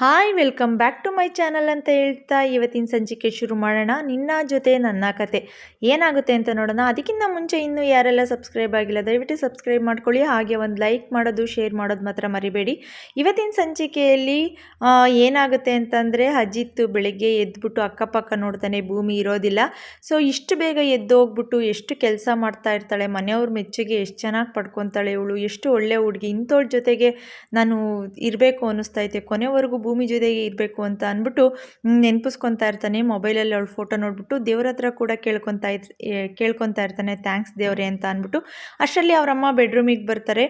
Hi, welcome back to my channel ಅಂತ ಹೇಳ್ತಾ ಇವತ್ತಿನ ಸಂಚಿಕೆ ಶುರು ಮಾಡೋಣ. ನಿನ್ನ ಜೊತೆ ನನ್ನ ಕತೆ. ಏನಾಗುತ್ತೆ ಅಂತ ನೋಡೋಣ. ಅದಕ್ಕಿಂತ ಮುಂಚೆ ಇನ್ನೂ ಯಾರೆಲ್ಲ ಸಬ್ಸ್ಕ್ರೈಬ್ ಆಗಿಲ್ಲ, ದಯವಿಟ್ಟು ಸಬ್ಸ್ಕ್ರೈಬ್ ಮಾಡ್ಕೊಳ್ಳಿ. ಹಾಗೆ ಒಂದು ಲೈಕ್ ಮಾಡೋದು, ಶೇರ್ ಮಾಡೋದು ಮಾತ್ರ ಮರಿಬೇಡಿ. ಇವತ್ತಿನ ಸಂಚಿಕೆಯಲ್ಲಿ ಏನಾಗುತ್ತೆ ಅಂತಂದರೆ, ಅಜಿತ್ ಬೆಳಗ್ಗೆ ಎದ್ಬಿಟ್ಟು ಅಕ್ಕಪಕ್ಕ ನೋಡ್ತಾನೆ, ಭೂಮಿ ಇರೋದಿಲ್ಲ. ಸೊ, ಇಷ್ಟು ಬೇಗ ಎದ್ದು ಹೋಗ್ಬಿಟ್ಟು ಎಷ್ಟು ಕೆಲಸ ಮಾಡ್ತಾ ಇರ್ತಾಳೆ, ಮನೆಯವ್ರ ಮೆಚ್ಚುಗೆ ಎಷ್ಟು ಚೆನ್ನಾಗಿ ಪಡ್ಕೊತಾಳೆ ಇವಳು, ಎಷ್ಟು ಒಳ್ಳೆ ಹುಡುಗಿ ಇಂಥವ್ರ ಜೊತೆಗೆ ನಾನು ಇರಬೇಕು ಅನ್ನಿಸ್ತೈತೆ ಕೊನೆವರೆಗೂ ಭೂಮಿ ಜೊತೆಗೆ ಇರಬೇಕು ಅಂತ ಅಂದ್ಬಿಟ್ಟು ನೆನಪಿಸ್ಕೊತಾ ಇರ್ತಾನೆ. ಮೊಬೈಲಲ್ಲಿ ಅವಳು ಫೋಟೋ ನೋಡ್ಬಿಟ್ಟು ದೇವ್ರ ಹತ್ರ ಕೂಡ ಕೇಳ್ಕೊತಾ ಕೇಳ್ಕೊತಾ ಇರ್ತಾನೆ ಥ್ಯಾಂಕ್ಸ್ ದೇವ್ರೆ ಅಂತ ಅಂದ್ಬಿಟ್ಟು. ಅಷ್ಟರಲ್ಲಿ ಅವರಮ್ಮ ಬೆಡ್ರೂಮಿಗೆ ಬರ್ತಾರೆ.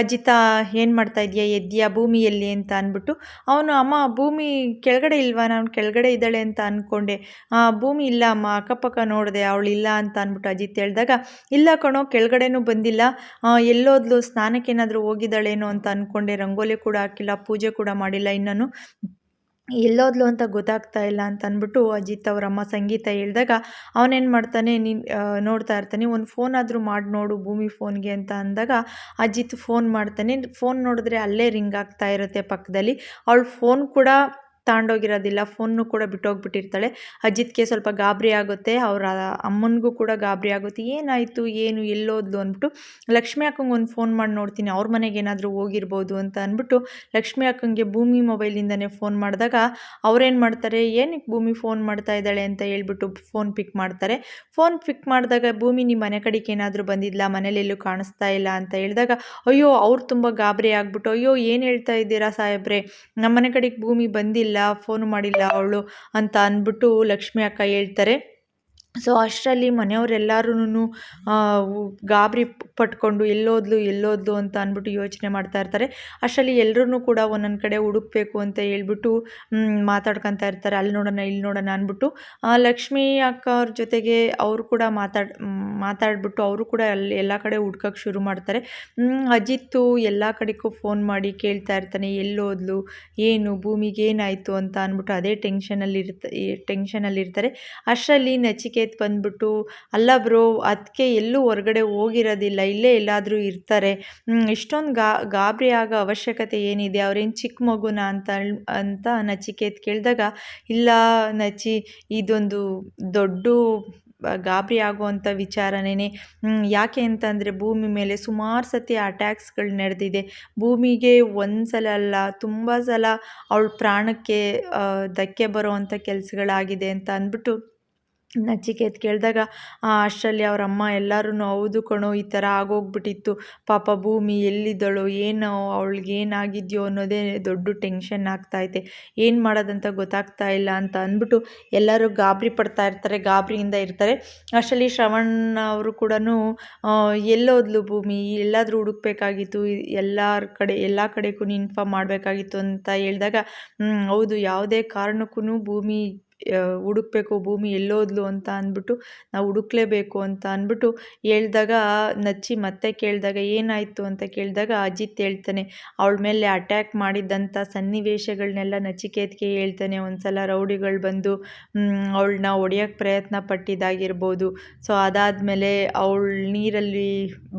ಅಜಿತಾ ಏನು ಮಾಡ್ತಾ ಇದೆಯಾ? ಎದ್ಯಾ ಭೂಮಿಯಲ್ಲಿ ಅಂತ ಅಂದ್ಬಿಟ್ಟು. ಅವನು ಅಮ್ಮ ಭೂಮಿ ಕೆಳಗಡೆ ಇಲ್ವಾ? ನಾನು ಕೆಳಗಡೆ ಇದ್ದಾಳೆ ಅಂತ ಅಂದ್ಕೊಂಡೆ "ಆ, ಭೂಮಿ ಇಲ್ಲ ಅಮ್ಮ ಅಕ್ಕಪಕ್ಕ ನೋಡಿದೆ ಅವಳು ಇಲ್ಲ ಅಂತ ಅಂದ್ಬಿಟ್ಟು ಅಜಿತ್ ಹೇಳಿದಾಗ ಇಲ್ಲ ಕಣೋ ಕೆಳಗಡೆನೂ ಬಂದಿಲ್ಲ. ಎಲ್ಲೋದ್ಲು ಸ್ನಾನಕ್ಕೇನಾದರೂ ಹೋಗಿದ್ದಾಳೇನೋ ಅಂತ ಅಂದ್ಕೊಂಡೆ ರಂಗೋಲಿ ಕೂಡ ಹಾಕಿಲ್ಲ ಪೂಜೆ ಕೂಡ ಮಾಡಿಲ್ಲ ಇನ್ನೂ. ಎಲ್ಲೋದ್ಲು ಅಂತ ಗೊತ್ತಾಗ್ತಾ ಇಲ್ಲ ಅಂತ ಅಂದ್ಬಿಟ್ಟು ಅಜಿತ್ ಅವರಮ್ಮ ಸಂಗೀತ ಹೇಳಿದಾಗ ಅವನೇನು ಮಾಡ್ತಾನೆ, ನೀನು ನೋಡ್ತಾ ಇರ್ತಾನೆ, ಒಂದು ಫೋನ್ ಆದರೂ ಮಾಡಿ ನೋಡು ಭೂಮಿ ಫೋನ್ಗೆ ಅಂತ ಅಂದಾಗ ಅಜಿತ್ ಫೋನ್ ಮಾಡ್ತಾನೆ. ಫೋನ್ ನೋಡಿದ್ರೆ ಅಲ್ಲೇ ರಿಂಗ್ ಆಗ್ತಾ ಇರುತ್ತೆ ಪಕ್ಕದಲ್ಲಿ. ಅವಳು ಫೋನ್ ಕೂಡ ತಾಂಡೋಗಿರೋದಿಲ್ಲ ಫೋನ್ನು ಕೂಡ ಬಿಟ್ಟೋಗ್ಬಿಟ್ಟಿರ್ತಾಳೆ. ಅಜಿತ್ಗೆ ಸ್ವಲ್ಪ ಗಾಬರಿ ಆಗುತ್ತೆ, ಅವರ ಅಮ್ಮನಿಗೂ ಕೂಡ ಗಾಬರಿ ಆಗುತ್ತೆ. ಏನಾಯಿತು, ಏನು, ಎಲ್ಲೋದ್ಲು ಅಂದ್ಬಿಟ್ಟು, ಲಕ್ಷ್ಮಿ ಅಕ್ಕಂಗೆ ಒಂದು ಫೋನ್ ಮಾಡಿ ನೋಡ್ತೀನಿ, ಅವ್ರ ಮನೆಗೆ ಏನಾದರೂ ಹೋಗಿರ್ಬೋದು ಅಂತ ಅಂದ್ಬಿಟ್ಟು, ಲಕ್ಷ್ಮಿ ಅಕ್ಕಂಗೆ ಭೂಮಿ ಮೊಬೈಲಿಂದನೇ ಫೋನ್ ಮಾಡಿದಾಗ, ಅವ್ರೇನು ಮಾಡ್ತಾರೆ ಏನಕ್ಕೆ ಭೂಮಿ ಫೋನ್ ಮಾಡ್ತಾ ಇದ್ದಾಳೆ? ಅಂತ ಹೇಳ್ಬಿಟ್ಟು ಫೋನ್ ಪಿಕ್ ಮಾಡ್ತಾರೆ. ಫೋನ್ ಪಿಕ್ ಮಾಡಿದಾಗ ಭೂಮಿ ನಿಮ್ಮ ಮನೆ ಕಡೆಗೆ ಏನಾದರೂ ಬಂದಿದ್ಲಾ? ಮನೇಲೆಲ್ಲೂ ಕಾಣಿಸ್ತಾ ಇಲ್ಲ? ಅಂತ ಹೇಳಿದಾಗ, ಅಯ್ಯೋ, ಅವ್ರು ತುಂಬ ಗಾಬರಿ ಆಗ್ಬಿಟ್ಟು, ಅಯ್ಯೋ, ಏನು ಹೇಳ್ತಾ ಇದ್ದೀರಾ ಸಾಹೇಬ್ರೆ? ನಮ್ಮ ಮನೆ ಕಡೆಗೆ ಭೂಮಿ ಬಂದಿಲ್ಲ. ಫೋನ್ ಮಾಡಿಲ್ಲ ಅವಳು ಅಂತ ಅಂದ್ಬಿಟ್ಟು ಲಕ್ಷ್ಮಿ ಅಕ್ಕ ಹೇಳ್ತಾರೆ. ಸೊ ಅಷ್ಟರಲ್ಲಿ ಮನೆಯವರೆಲ್ಲರೂ ಗಾಬರಿ ಪಟ್ಕೊಂಡು ಎಲ್ಲೋದ್ಲು ಎಲ್ಲೋದ್ಲು ಅಂತ ಅಂದ್ಬಿಟ್ಟು ಯೋಚನೆ ಮಾಡ್ತಾ ಇರ್ತಾರೆ. ಅಷ್ಟರಲ್ಲಿ ಎಲ್ಲರೂ ಕೂಡ ಒಂದೊಂದು ಕಡೆ ಹುಡುಕ್ಬೇಕು ಅಂತ ಹೇಳ್ಬಿಟ್ಟು ಮಾತಾಡ್ಕೊತ ಇರ್ತಾರೆ. ಅಲ್ಲಿ ನೋಡೋಣ, ಇಲ್ಲಿ ನೋಡೋಣ ಅಂದ್ಬಿಟ್ಟು. ಲಕ್ಷ್ಮಿ ಅಕ್ಕ ಅವ್ರ ಜೊತೆಗೆ ಅವರು ಕೂಡ ಮಾತಾಡ್, ಮಾತಾಡಿಬಿಟ್ಟು ಅವರು ಕೂಡ ಅಲ್ಲಿ ಎಲ್ಲ ಕಡೆ ಹುಡ್ಕಕ್ಕೆ ಶುರು ಮಾಡ್ತಾರೆ. ಅಜಿತ್ತು ಎಲ್ಲ ಕಡೆಗೂ ಫೋನ್ ಮಾಡಿ ಕೇಳ್ತಾ ಇರ್ತಾನೆ, ಎಲ್ಲೋದ್ಲು? ಏನು? ಭೂಮಿಗೆ ಏನಾಯಿತು ಅಂತ ಅಂದ್ಬಿಟ್ಟು ಅದೇ ಟೆನ್ಷನಲ್ಲಿ ಇರ್ತ ಟೆನ್ಷನಲ್ಲಿರ್ತಾರೆ. ಅಷ್ಟರಲ್ಲಿ ಅಷ್ಟರಲ್ಲಿ ನಚಿಕೇತ್ ಬಂದ್ಬಿಟ್ಟು, ಅಲ್ಲ ಬ್ರೋ ಅದಕ್ಕೆ ಎಲ್ಲೂ ಹೊರಗಡೆ ಹೋಗಿರೋದಿಲ್ಲ, ಇಲ್ಲೇ ಎಲ್ಲಾದರೂ ಇರ್ತಾರೆ. ಇಷ್ಟೊಂದು ಗಾ, ಗಾಬರಿ ಆಗೋ ಅವಶ್ಯಕತೆ ಏನಿದೆ? ಅವ್ರೇನು ಚಿಕ್ಕ ಮಗುನ ಅಂತ ಅಂತ ನಚಿಕೇತ್ ಕೇಳಿದಾಗ, ಇಲ್ಲ ನಚಿ, ಇದೊಂದು ದೊಡ್ಡ ಗಾಬರಿ ಆಗುವಂಥ ವಿಚಾರನೇ ಯಾಕೆ ಅಂತಂದರೆ ಭೂಮಿ ಮೇಲೆ ಸುಮಾರು ಸತಿ ಅಟ್ಯಾಕ್ಸ್ಗಳು ನಡೆದಿದೆ. ಭೂಮಿಗೆ ಒಂದು ಸಲ ಅಲ್ಲ, ತುಂಬ ಸಲ ಅವಳ ಪ್ರಾಣಕ್ಕೆ ಧಕ್ಕೆ ಬರುವಂಥ ಕೆಲಸಗಳಾಗಿದೆ ಅಂತ ಅಂದ್ಬಿಟ್ಟು ನಚಿಕೇತ್ ಕೇಳಿದಾಗ ಅಷ್ಟರಲ್ಲಿ ಅವ್ರ ಅಮ್ಮ ಎಲ್ಲರೂ ಹೌದು ಕಣೋ, ಈ ಥರ ಆಗೋಗ್ಬಿಟ್ಟಿತ್ತು. ಪಾಪ ಭೂಮಿ ಎಲ್ಲಿದ್ದಳು? ಏನು ಅವಳಿಗೆ ಏನಾಗಿದೆಯೋ ಅನ್ನೋದೇ ದೊಡ್ಡ ಟೆನ್ಷನ್ ಆಗ್ತೈತೆ ಏನು ಮಾಡೋದಂತ ಗೊತ್ತಾಗ್ತಾ ಇಲ್ಲ ಅಂತ ಅಂದ್ಬಿಟ್ಟು ಎಲ್ಲರೂ ಗಾಬರಿ ಪಡ್ತಾ ಇರ್ತಾರೆ, ಗಾಬರಿಯಿಂದ ಇರ್ತಾರೆ. ಅಷ್ಟರಲ್ಲಿ ಶ್ರವಣ್ ಅವರು ಕೂಡ ಎಲ್ಲೋದ್ಲು ಭೂಮಿ? ಎಲ್ಲಾದರೂ ಹುಡುಕ್ಬೇಕಾಗಿತ್ತು? ಎಲ್ಲರ ಕಡೆ, ಎಲ್ಲ ಕಡೆಗೂ ಇನ್ಫಾರ್ಮ್ ಮಾಡಬೇಕಾಗಿತ್ತು? ಅಂತ ಹೇಳಿದಾಗ ಹೌದು. ಯಾವುದೇ ಕಾರಣಕ್ಕೂ ಭೂಮಿ ಹುಡುಕ್ಬೇಕು ಭೂಮಿ ಎಲ್ಲೋದ್ಲು ಅಂತ ಅಂದ್ಬಿಟ್ಟು ನಾವು ಹುಡುಕ್ಲೇಬೇಕು ಅಂತ ಅಂದ್ಬಿಟ್ಟು ಹೇಳಿದಾಗ ನಚ್ಚಿ ಮತ್ತೆ ಕೇಳಿದಾಗ ಏನಾಯಿತು ಅಂತ ಕೇಳಿದಾಗ ಅಜಿತ್ ಹೇಳ್ತಾನೆ, ಅವಳ ಮೇಲೆ ಅಟ್ಯಾಕ್ ಮಾಡಿದ್ದಂಥ ಸನ್ನಿವೇಶಗಳನ್ನೆಲ್ಲ ನಚಿಕೇತ್ಗೆ ಹೇಳ್ತಾನೆ, ಒಂದ್ಸಲ ರೌಡಿಗಳು ಬಂದು ಅವಳನ್ನ ಹೊಡೆಯೋಕ್ಕೆ ಪ್ರಯತ್ನ ಪಟ್ಟಿದ್ದಾಗಿರ್ಬೋದು, ಸೊ ಅದಾದಮೇಲೆ ಅವಳು ನೀರಲ್ಲಿ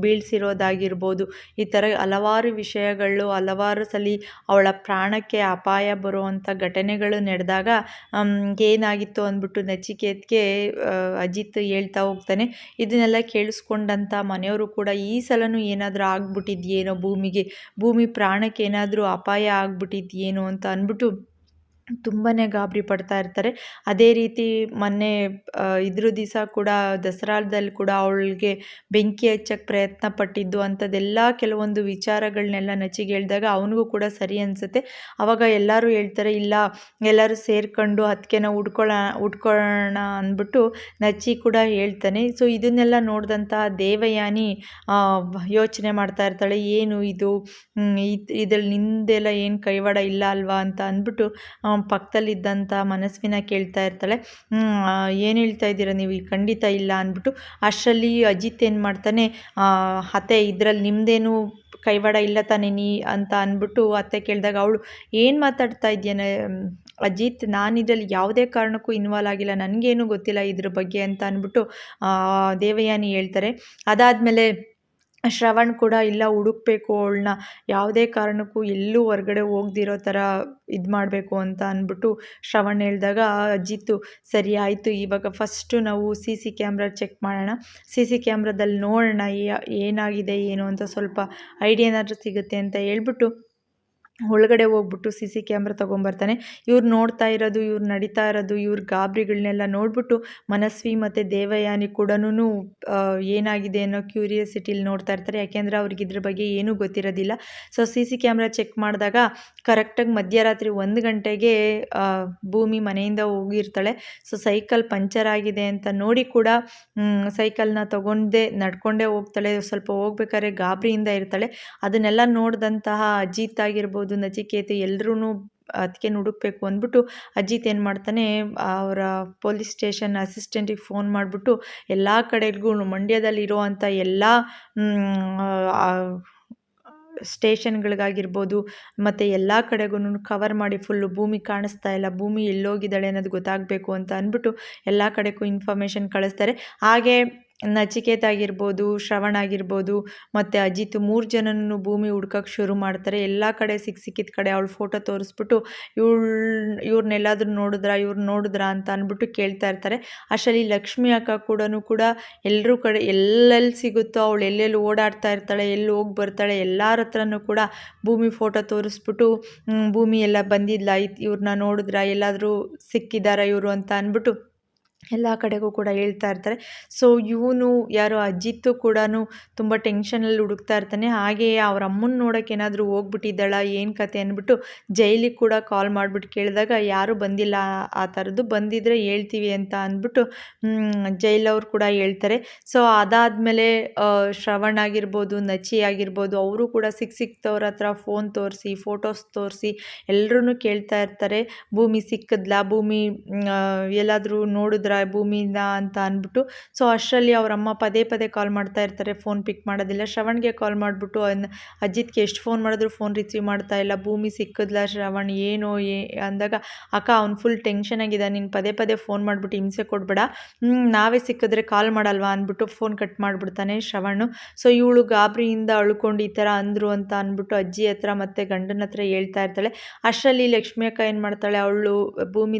ಬೀಳ್ಸಿರೋದಾಗಿರ್ಬೋದು, ಈ ಥರ ಹಲವಾರು ವಿಷಯಗಳು, ಹಲವಾರು ಸಲ ಅವಳ ಪ್ರಾಣಕ್ಕೆ ಅಪಾಯ ಬರುವಂಥ ಘಟನೆಗಳು ನಡೆದಾಗ ಏನಾಗಿತ್ತು ಅಂದ್ಬಿಟ್ಟು ನಚಿಕೇತ್ಗೆ ಅಜಿತ್ ಹೇಳ್ತಾ ಹೋಗ್ತಾನೆ. ಇದನ್ನೆಲ್ಲ ಕೇಳಿಸ್ಕೊಂಡಂಥ ಮನೆಯವರು ಕೂಡ ಈ ಸಲನೂ ಏನಾದರೂ ಆಗ್ಬಿಟ್ಟಿದ್ಯೇನೋ ಭೂಮಿಗೆ. ಭೂಮಿ ಪ್ರಾಣಕ್ಕೆ ಏನಾದರೂ ಅಪಾಯ ಆಗ್ಬಿಟ್ಟಿದ್ಯೇನೋ ಅಂತ ಅಂದ್ಬಿಟ್ಟು ತುಂಬಾ ಗಾಬರಿ ಪಡ್ತಾ ಇರ್ತಾರೆ. ಅದೇ ರೀತಿ ಮೊನ್ನೆ ಇದ್ರ ದಿವಸ ಕೂಡ ದಸರಾದಲ್ಲಿ ಕೂಡ ಅವಳಿಗೆ ಬೆಂಕಿ ಹಚ್ಚಕ್ಕೆ ಪ್ರಯತ್ನ ಪಟ್ಟಿದ್ದು ಅಂಥದ್ದೆಲ್ಲ ಕೆಲವೊಂದು ವಿಚಾರಗಳನ್ನೆಲ್ಲ ನಚಿಗೆ ಹೇಳಿದಾಗ ಅವನಿಗೂ ಕೂಡ ಸರಿ ಅನಿಸುತ್ತೆ. ಆವಾಗ ಎಲ್ಲರೂ ಹೇಳ್ತಾರೆ, ಇಲ್ಲ, ಎಲ್ಲರೂ ಸೇರ್ಕೊಂಡು ಹತ್ತಿಗೆನ ಹುಡ್ಕೊಳ್ಳೋ ಉಡ್ಕೊಳ್ಳೋಣ ಅಂದ್ಬಿಟ್ಟು ನಚಿ ಕೂಡ ಹೇಳ್ತಾನೆ. ಸೊ, ಇದನ್ನೆಲ್ಲ ನೋಡಿದಂಥ ದೇವಯಾನಿ ಯೋಚನೆ ಮಾಡ್ತಾ ಇರ್ತಾಳೆ, ಏನು ಇದು? ಇದ್ರಲ್ಲಿ ನಿಂದೆಲ್ಲ ಏನು ಕೈವಾಡ ಇಲ್ಲ ಅಲ್ವಾ? ಅಂತ ಅಂದ್ಬಿಟ್ಟು ಪಕ್ಕದಲ್ಲಿದ್ದಂಥ ಮನಸ್ವಿನ ಕೇಳ್ತಾ ಇರ್ತಾಳೆ ಏನು ಹೇಳ್ತಾ ಇದ್ದೀರಾ ನೀವು? ಖಂಡಿತ ಇಲ್ಲ ಅಂದ್ಬಿಟ್ಟು ಅಷ್ಟರಲ್ಲಿ ಅಜಿತ್ ಏನು ಮಾಡ್ತಾನೆ ಅತ್ತೆ, ಇದರಲ್ಲಿ ನಿಮ್ಮದೇನು ಕೈವಾಡ ಇಲ್ಲ ತಾನೇ ನೀ ಅಂತ ಅಂದ್ಬಿಟ್ಟು ಅತ್ತೆ ಕೇಳಿದಾಗ, ಅವಳು ಏನು ಮಾತಾಡ್ತಾ ಇದೆಯಾ ಅಜಿತ್? ನಾನು ಇದರಲ್ಲಿ ಯಾವುದೇ ಕಾರಣಕ್ಕೂ ಇನ್ವಾಲ್ವ್ ಆಗಿಲ್ಲ, ನನಗೇನು ಗೊತ್ತಿಲ್ಲ ಇದ್ರ ಬಗ್ಗೆ ಅಂತ ಅಂದ್ಬಿಟ್ಟು ದೇವಯಾನಿ ಹೇಳ್ತಾರೆ. ಅದಾದಮೇಲೆ ಶ್ರವಣ್ ಕೂಡ ಇಲ್ಲ, ಹುಡುಕ್ಬೇಕು ಅವಳನ್ನ. ಯಾವುದೇ ಕಾರಣಕ್ಕೂ ಎಲ್ಲೂ ಹೊರ್ಗಡೆ ಹೋಗ್ದಿರೋ ಥರ ಇದು ಮಾಡಬೇಕು ಅಂತ ಅಂದ್ಬಿಟ್ಟು ಶ್ರವಣ್ ಹೇಳಿದಾಗ ಅಜಿತ್ತು ಸರಿ ಆಯಿತು, ಇವಾಗ ಫಸ್ಟು ನಾವು ಸಿ ಸಿ ಕ್ಯಾಮ್ರಾ ಚೆಕ್ ಮಾಡೋಣ. ಸಿ ಸಿ ಕ್ಯಾಮ್ರಾದಲ್ಲಿ ನೋಡೋಣ ಏನಾಗಿದೆ, ಏನು ಅಂತ ಸ್ವಲ್ಪ ಐಡಿಯಾ ಏನಾದರೂ ಸಿಗುತ್ತೆ ಅಂತ ಹೇಳ್ಬಿಟ್ಟು ಒಳಗಡೆ ಹೋಗ್ಬಿಟ್ಟು ಸಿ ಸಿ ಕ್ಯಾಮ್ರಾ ತೊಗೊಂಬರ್ತಾನೆ. ಇವ್ರು ನೋಡ್ತಾ ಇರೋದು, ಇವ್ರು ನಡೀತಾ ಇರೋದು, ಇವ್ರ ಗಾಬರಿಗಳನ್ನೆಲ್ಲ ನೋಡ್ಬಿಟ್ಟು ಮನಸ್ವಿ ಮತ್ತು ದೇವಯಾನಿ ಕೂಡ ಏನಾಗಿದೆ ಅನ್ನೋ ಕ್ಯೂರಿಯಾಸಿಟಿಲಿ ನೋಡ್ತಾ ಇರ್ತಾರೆ. ಯಾಕೆಂದರೆ ಅವ್ರಿಗೆ ಇದ್ರ ಬಗ್ಗೆ ಏನೂ ಗೊತ್ತಿರೋದಿಲ್ಲ. So, C C camera check ಮಾಡಿದಾಗ ಕರೆಕ್ಟಾಗಿ ಮಧ್ಯರಾತ್ರಿ ಒಂದು ಗಂಟೆಗೆ ಭೂಮಿ ಮನೆಯಿಂದ ಹೋಗಿರ್ತಾಳೆ. ಸೊ, ಸೈಕಲ್ ಪಂಚರ್ ಆಗಿದೆ ಅಂತ ನೋಡಿ ಕೂಡ ಸೈಕಲ್ನ ತೊಗೊಂಡೇ ನಡ್ಕೊಂಡೇ ಹೋಗ್ತಾಳೆ. ಸ್ವಲ್ಪ ಹೋಗ್ಬೇಕಾದ್ರೆ ಗಾಬರಿಯಿಂದ ಇರ್ತಾಳೆ. ಅದನ್ನೆಲ್ಲ ನೋಡಿದಂತಹ ಅಜಿತ್ ಆಗಿರ್ಬೋದು ನಚಿಕೇತ ಎಲ್ರೂ ಅದಕ್ಕೆ ಹುಡುಕ್ಬೇಕು ಅಂದ್ಬಿಟ್ಟು ಅಜಿತ್ ಏನು ಮಾಡ್ತಾನೆ, ಅವರ ಪೊಲೀಸ್ ಸ್ಟೇಷನ್ ಅಸಿಸ್ಟೆಂಟಿಗೆ ಫೋನ್ ಮಾಡಿಬಿಟ್ಟು ಎಲ್ಲ ಕಡೆಗೂ ಮಂಡ್ಯದಲ್ಲಿರುವಂಥ ಎಲ್ಲ ಸ್ಟೇಷನ್ಗಳಿಗಾಗಿರ್ಬೋದು ಮತ್ತು ಎಲ್ಲ ಕಡೆಗೂ ಕವರ್ ಮಾಡಿ ಫುಲ್ಲು ಭೂಮಿ ಕಾಣಿಸ್ತಾ ಇಲ್ಲ, ಭೂಮಿ ಎಲ್ಲೋಗಿದ್ದಾಳೆ ಅನ್ನೋದು ಗೊತ್ತಾಗಬೇಕು ಅಂತ ಅಂದ್ಬಿಟ್ಟು ಎಲ್ಲ ಕಡೆಗೂ ಇನ್ಫಾರ್ಮೇಷನ್ ಕಳಿಸ್ತಾರೆ. ಹಾಗೆ ನಚಿಕೇತ ಆಗಿರ್ಬೋದು ಶ್ರವಣ ಆಗಿರ್ಬೋದು, ಮತ್ತು ಅಜಿತ್ ಮೂರು ಜನನೂ ಭೂಮಿ ಹುಡ್ಕಕ್ಕೆ ಶುರು ಮಾಡ್ತಾರೆ. ಎಲ್ಲ ಕಡೆ ಸಿಕ್ಕ ಸಿಕ್ಕಿದ ಕಡೆ ಅವಳು ಫೋಟೋ ತೋರಿಸ್ಬಿಟ್ಟು ಇವಳು ಇವ್ರನ್ನೆಲ್ಲಾದರೂ ನೋಡಿದ್ರಾ, ಇವ್ರು ನೋಡಿದ್ರಾ ಅಂತ ಅಂದ್ಬಿಟ್ಟು ಕೇಳ್ತಾ ಇರ್ತಾರೆ. ಅಷ್ಟರಲ್ಲಿ ಲಕ್ಷ್ಮಿ ಅಕ್ಕ ಕೂಡ ಕೂಡ ಎಲ್ಲರೂ ಕಡೆ ಎಲ್ಲೆಲ್ಲಿ ಸಿಗುತ್ತೋ, ಅವಳು ಎಲ್ಲೆಲ್ಲಿ ಓಡಾಡ್ತಾ ಇರ್ತಾಳೆ, ಎಲ್ಲಿ ಹೋಗಿ ಬರ್ತಾಳೆ, ಎಲ್ಲರ ಹತ್ರನೂ ಕೂಡ ಭೂಮಿ ಫೋಟೋ ತೋರಿಸ್ಬಿಟ್ಟು ಭೂಮಿ ಎಲ್ಲ ಬಂದಿಲ್ಲ ಇವ್ರನ್ನ ನೋಡಿದ್ರಾ, ಎಲ್ಲಾದರೂ ಸಿಕ್ಕಿದಾರಾ ಇವರು ಅಂತ ಅಂದ್ಬಿಟ್ಟು ಎಲ್ಲ ಕಡೆಗೂ ಕೂಡ ಹೇಳ್ತಾ ಇರ್ತಾರೆ. ಸೊ ಇವನು, ಯಾರೋ ಅಜಿತ್ತು ಕೂಡ ತುಂಬ ಟೆನ್ಷನಲ್ಲಿ ಹುಡುಕ್ತಾ ಇರ್ತಾನೆ. ಹಾಗೆಯೇ ಅವ್ರ ಅಮ್ಮನ ನೋಡೋಕೆ ಏನಾದರೂ ಹೋಗ್ಬಿಟ್ಟಿದ್ದಾಳ, ಏನು ಕತೆ ಅಂದ್ಬಿಟ್ಟು ಜೈಲಿಗೆ ಕೂಡ ಕಾಲ್ ಮಾಡಿಬಿಟ್ಟು ಕೇಳಿದಾಗ, ಯಾರೂ ಬಂದಿಲ್ಲ, ಆ ಥರದ್ದು ಬಂದಿದ್ದರೆ ಹೇಳ್ತೀವಿ ಅಂತ ಅಂದ್ಬಿಟ್ಟು ಜೈಲವ್ರು ಕೂಡ ಹೇಳ್ತಾರೆ. ಸೊ ಅದಾದಮೇಲೆ ಶ್ರವಣ್ ಆಗಿರ್ಬೋದು, ನಚಿ ಆಗಿರ್ಬೋದು, ಅವರು ಕೂಡ ಸಿಕ್ ಸಿಕ್ತವ್ರ ಹತ್ರ ಫೋನ್ ತೋರಿಸಿ ಫೋಟೋಸ್ ತೋರಿಸಿ ಎಲ್ಲರೂ ಕೇಳ್ತಾ ಇರ್ತಾರೆ. ಭೂಮಿ ಸಿಕ್ಕಿದ್ಲಾ? ಭೂಮಿ ಎಲ್ಲಾದರೂ ನೋಡಿದ್ರ? ಭೂಮಿಯಿಂದ ಅಂತ ಅಂದ್ಬಿಟ್ಟು. ಸೊ ಅಷ್ಟರಲ್ಲಿ ಅವರಮ್ಮ ಪದೇ ಪದೇ ಕಾಲ್ ಮಾಡ್ತಾ ಇರ್ತಾರೆ ಫೋನ್ ಪಿಕ್ ಮಾಡೋದಿಲ್ಲ. ಶ್ರವಣ್ಗೆ ಕಾಲ್ ಮಾಡಿಬಿಟ್ಟು ಅಜಿತ್ಗೆ ಎಷ್ಟು ಫೋನ್ ಮಾಡಿದ್ರು ಫೋನ್ ರಿಸೀವ್ ಮಾಡ್ತಾ ಇಲ್ಲ, ಭೂಮಿ ಸಿಕ್ಕಿದ್ಲ ಶ್ರವಣ್, ಏನು, ಏ, ಅಂದಾಗ, ಅಕ್ಕ, ಅವ್ನು ಫುಲ್ ಟೆನ್ಷನ್ ಆಗಿದೆ, ನೀನು ಪದೇ ಪದೇ ಫೋನ್ ಮಾಡಿಬಿಟ್ಟು ಹಿಂಸೆ ಕೊಡಬೇಡ. ನಾವೇ ಸಿಕ್ಕಿದ್ರೆ ಕಾಲ್ ಮಾಡಲ್ವಾ? ಅಂದ್ಬಿಟ್ಟು ಫೋನ್ ಕಟ್ ಮಾಡಿಬಿಡ್ತಾನೆ ಶ್ರವಣ್. ಸೊ ಇವಳು ಗಾಬರಿಯಿಂದ ಅಳ್ಕೊಂಡು ಈ ಥರ ಅಂದರು ಅಂತ ಅಂದ್ಬಿಟ್ಟು ಅಜ್ಜಿ ಹತ್ರ ಮತ್ತು ಗಂಡನ ಹತ್ರ ಹೇಳ್ತಾ ಇರ್ತಾಳೆ. ಅಷ್ಟರಲ್ಲಿ ಲಕ್ಷ್ಮಿ ಅಕ್ಕ ಏನು ಮಾಡ್ತಾಳೆ, ಅವಳು ಭೂಮಿ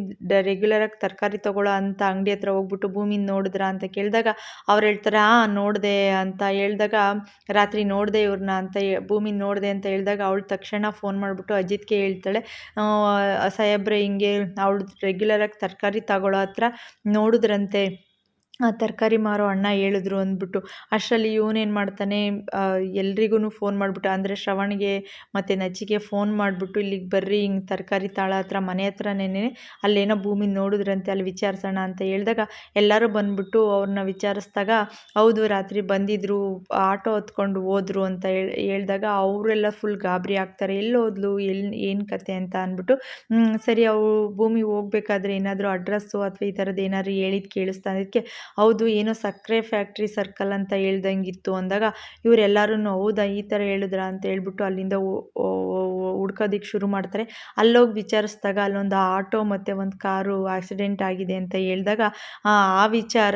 ರೆಗ್ಯುಲರಾಗಿ ತರಕಾರಿ ತೊಗೊಳ್ಳೋ ಅಂತ ಹತ್ರ ಹೋಗ್ಬಿಟ್ಟು ಭೂಮಿನ ನೋಡಿದ್ರಾ ಅಂತ ಕೇಳಿದಾಗ ಅವ್ರು ಹೇಳ್ತಾರೆ, ಆ, ನೋಡಿದೆ ಅಂತ ಹೇಳಿದಾಗ, ರಾತ್ರಿ ನೋಡಿದೆ ಇವ್ರನ್ನ ಅಂತ ಭೂಮಿನ ನೋಡಿದೆ ಅಂತ ಹೇಳಿದಾಗ ಅವಳು ತಕ್ಷಣ ಫೋನ್ ಮಾಡಿಬಿಟ್ಟು ಅಜಿತ್ಗೆ ಹೇಳ್ತಾಳೆ ಸಾಹೇಬ್ರೆ ಹಿಂಗೆ ಅವಳು ರೆಗ್ಯುಲರಾಗಿ ತರಕಾರಿ ತಗೊಳ್ಳೋ ಹತ್ರ ನೋಡಿದ್ರಂತೆ ಆ ತರಕಾರಿ ಮಾರೋ ಅಣ್ಣ ಹೇಳಿದ್ರು ಅಂದ್ಬಿಟ್ಟು, ಅಷ್ಟರಲ್ಲಿ ಇವನೇನು ಮಾಡ್ತಾನೆ ಎಲ್ರಿಗೂ ಫೋನ್ ಮಾಡಿಬಿಟ್ಟು, ಅಂದರೆ ಶ್ರವಣ್ಗೆ ಮತ್ತು ನಚಿಗೆ ಫೋನ್ ಮಾಡಿಬಿಟ್ಟು, ಇಲ್ಲಿಗೆ ಬರ್ರಿ, ಹಿಂಗೆ ತರಕಾರಿ ತಾಳ ಹತ್ರ, ಮನೆ ಹತ್ರನೇ ಅಲ್ಲೇನೋ ಭೂಮಿ ನೋಡಿದ್ರಂತೆ, ಅಲ್ಲಿ ವಿಚಾರಿಸೋಣ ಅಂತ ಹೇಳಿದಾಗ, ಎಲ್ಲರೂ ಬಂದ್ಬಿಟ್ಟು ಅವ್ರನ್ನ ವಿಚಾರಿಸಿದಾಗ, ಹೌದು, ರಾತ್ರಿ ಬಂದಿದ್ರು, ಆಟೋ ಹೊತ್ಕೊಂಡು ಹೋದ್ರು ಅಂತ ಹೇಳಿ, ಹೇಳಿದಾಗ ಅವರೆಲ್ಲ ಫುಲ್ ಗಾಬರಿ ಆಗ್ತಾರೆ, ಎಲ್ಲಿ ಹೋದ್ಲು ಎಲ್ಲಿ ಏನು ಕತೆ ಅಂತ ಅಂದ್ಬಿಟ್ಟು ಸರಿ ಅವರು ಭೂಮಿ ಹೋಗ್ಬೇಕಾದ್ರೆ ಏನಾದರೂ ಅಡ್ರೆಸ್ಸು ಅಥವಾ ಈ ಥರದ್ದು ಏನಾದರೂ ಹೇಳಿದ್ದು ಕೇಳಿಸ್ತಾ ಅದಕ್ಕೆ ಹೌದು, ಏನೋ ಸಕ್ಕರೆ ಫ್ಯಾಕ್ಟ್ರಿ ಸರ್ಕಲ್ ಅಂತ ಹೇಳ್ದಂಗಿತ್ತು ಅಂದಾಗ ಇವರೆಲ್ಲರೂ ಹೌದಾ ಈ ಥರ ಹೇಳಿದ್ರ ಅಂತ ಹೇಳ್ಬಿಟ್ಟು ಅಲ್ಲಿಂದ ಹುಡ್ಕೋದಿಕ್ಕೆ ಶುರು ಮಾಡ್ತಾರೆ. ಅಲ್ಲೋಗಿ ವಿಚಾರಿಸಿದಾಗ ಅಲ್ಲೊಂದು ಆಟೋ ಮತ್ತು ಒಂದು ಕಾರು ಆಕ್ಸಿಡೆಂಟ್ ಆಗಿದೆ ಅಂತ ಹೇಳಿದಾಗ ಆ ವಿಚಾರ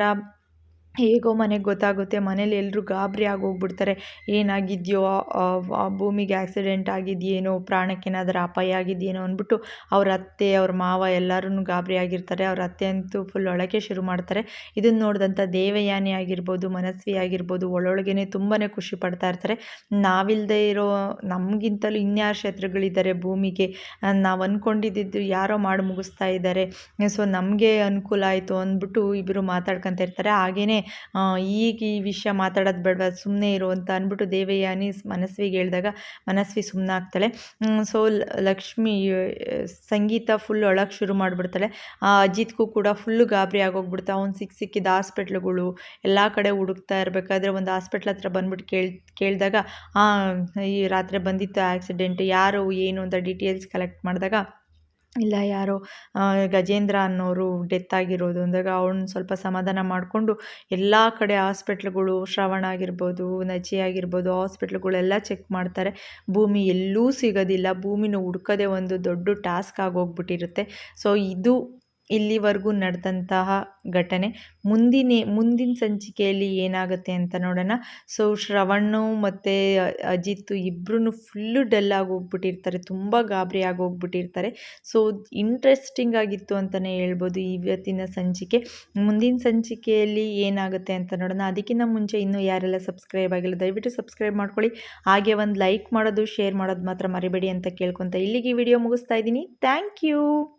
ಹೇಗೋ ಮನೆಗೆ ಗೊತ್ತಾಗುತ್ತೆ, ಮನೇಲಿ ಎಲ್ಲರೂ ಗಾಬರಿ ಆಗೋಗ್ಬಿಡ್ತಾರೆ. ಏನಾಗಿದೆಯೋ ಭೂಮಿಗೆ ಆಕ್ಸಿಡೆಂಟ್ ಆಗಿದೆಯೇನೋ ಪ್ರಾಣಕ್ಕೇನಾದರೂ ಅಪಾಯ ಆಗಿದೆಯೇನೋ ಅಂದ್ಬಿಟ್ಟು ಅವ್ರ ಅತ್ತೆ, ಅವ್ರ ಮಾವ ಎಲ್ಲರೂ ಗಾಬರಿ ಆಗಿರ್ತಾರೆ. ಅವ್ರ ಅತ್ತೆ ಅಂತೂ ಫುಲ್ ಒಳಕೆ ಶುರು ಮಾಡ್ತಾರೆ. ಇದನ್ನು ನೋಡಿದಂಥ ದೇವಯಾನಿ ಆಗಿರ್ಬೋದು, ಮನಸ್ವಿ ಆಗಿರ್ಬೋದು ಒಳೊಳಗೇ ತುಂಬಾ ಖುಷಿ ಪಡ್ತಾ ಇರ್ತಾರೆ. ನಾವಿಲ್ಲದೆ ಇರೋ, ನಮಗಿಂತಲೂ ಇನ್ಯಾರು ಕ್ಷೇತ್ರಗಳಿದ್ದಾರೆ ಭೂಮಿಗೆ? ನಾವು ಅಂದ್ಕೊಂಡಿದ್ದು ಯಾರೋ ಮಾಡಿ ಮುಗಿಸ್ತಾ ಇದ್ದಾರೆ. ಸೊ, ನಮಗೆ ಅನುಕೂಲ ಆಯಿತು ಅಂದ್ಬಿಟ್ಟು ಇಬ್ಬರು ಮಾತಾಡ್ಕೊತ ಇರ್ತಾರೆ. ಹಾಗೆಯೇ ಈಗ ಈ ವಿಷಯ ಮಾತಾಡೋದು ಬೇಡ ಸುಮ್ಮನೆ ಇರು ಅಂತ ಅಂದ್ಬಿಟ್ಟು ದೇವಯಾನಿ ಮನಸ್ವಿಗೆ ಹೇಳಿದಾಗ ಮನಸ್ವಿ ಸುಮ್ಮನೆ ಆಗ್ತಾಳೆ. ಸೊ ಲಕ್ಷ್ಮಿ ಸಂಗೀತ ಫುಲ್ ಒಳಗೆ ಶುರು ಮಾಡಿಬಿಡ್ತಾಳೆ. ಅಜಿತ್ಗೂ ಕೂಡ ಫುಲ್ಲು ಗಾಬರಿ ಆಗೋಗ್ಬಿಡ್ತಾ. ಅವ್ನು ಸಿಕ್ಕ ಸಿಕ್ಕಿದ ಹಾಸ್ಪಿಟ್ಲ್ಗಳು ಎಲ್ಲ ಕಡೆ ಹುಡುಕ್ತಾ ಇರಬೇಕಾದ್ರೆ ಒಂದು ಹಾಸ್ಪಿಟ್ಲ್ ಹತ್ರ ಬಂದ್ಬಿಟ್ಟು ಕೇಳಿ, ಕೇಳಿದಾಗ ಈ ರಾತ್ರಿ ಬಂದಿತ್ತು ಆಕ್ಸಿಡೆಂಟ್, ಯಾರು, ಏನು ಅಂತ ಡೀಟೇಲ್ಸ್ ಕಲೆಕ್ಟ್ ಮಾಡಿದಾಗ ಇಲ್ಲ ಯಾರೋ ಗಜೇಂದ್ರ ಅನ್ನೋರು ಡೆತ್ ಆಗಿರೋದು ಅಂದಾಗ ಅವ್ನು ಸ್ವಲ್ಪ ಸಮಾಧಾನ ಮಾಡಿಕೊಂಡು ಎಲ್ಲ ಕಡೆ ಹಾಸ್ಪಿಟ್ಲ್ಗಳು ಶ್ರವಣ ಆಗಿರ್ಬೋದು, ನಚಿ ಆಗಿರ್ಬೋದು, ಹಾಸ್ಪಿಟ್ಲ್ಗಳೆಲ್ಲ ಚೆಕ್ ಮಾಡ್ತಾರೆ. ಭೂಮಿ ಎಲ್ಲೂ ಸಿಗೋದಿಲ್ಲ, ಭೂಮಿನ ಹುಡ್ಕೋದೇ ಒಂದು ದೊಡ್ಡ ಟಾಸ್ಕ್ ಆಗೋಗ್ಬಿಟ್ಟಿರುತ್ತೆ. ಸೊ, ಇದು ಇಲ್ಲಿವರೆಗೂ ನಡೆದಂತಹ ಘಟನೆ. ಮುಂದಿನ ಮುಂದಿನ ಸಂಚಿಕೆಯಲ್ಲಿ ಏನಾಗುತ್ತೆ ಅಂತ ನೋಡೋಣ. ಸೊ ಶ್ರವಣ್ಣು ಮತ್ತು ಅಜಿತ್ ಇಬ್ಬರೂ ಫುಲ್ಲು ಡಲ್ ಹೋಗ್ಬಿಟ್ಟಿರ್ತಾರೆ. ತುಂಬ ಗಾಬರಿ ಹೋಗ್ಬಿಟ್ಟಿರ್ತಾರೆ. ಸೊ ಇಂಟ್ರೆಸ್ಟಿಂಗ್ ಆಗಿತ್ತು ಅಂತಲೇ ಹೇಳ್ಬೋದು ಇವತ್ತಿನ ಸಂಚಿಕೆ. ಮುಂದಿನ ಸಂಚಿಕೆಯಲ್ಲಿ ಏನಾಗುತ್ತೆ ಅಂತ ನೋಡೋಣ. ಅದಕ್ಕಿಂತ ಮುಂಚೆ ಇನ್ನೂ ಯಾರೆಲ್ಲ ಸಬ್ಸ್ಕ್ರೈಬ್ ಆಗಿಲ್ಲ, ದಯವಿಟ್ಟು ಸಬ್ಸ್ಕ್ರೈಬ್ ಮಾಡ್ಕೊಳ್ಳಿ. ಹಾಗೆ ಒಂದು ಲೈಕ್ ಮಾಡೋದು ಶೇರ್ ಮಾಡೋದು ಮಾತ್ರ ಮರಿಬೇಡಿ ಅಂತ ಕೇಳ್ಕೊತ ಇಲ್ಲಿಗೆ ಈ ವಿಡಿಯೋ ಮುಗಿಸ್ತಾ ಇದ್ದೀನಿ. Thank you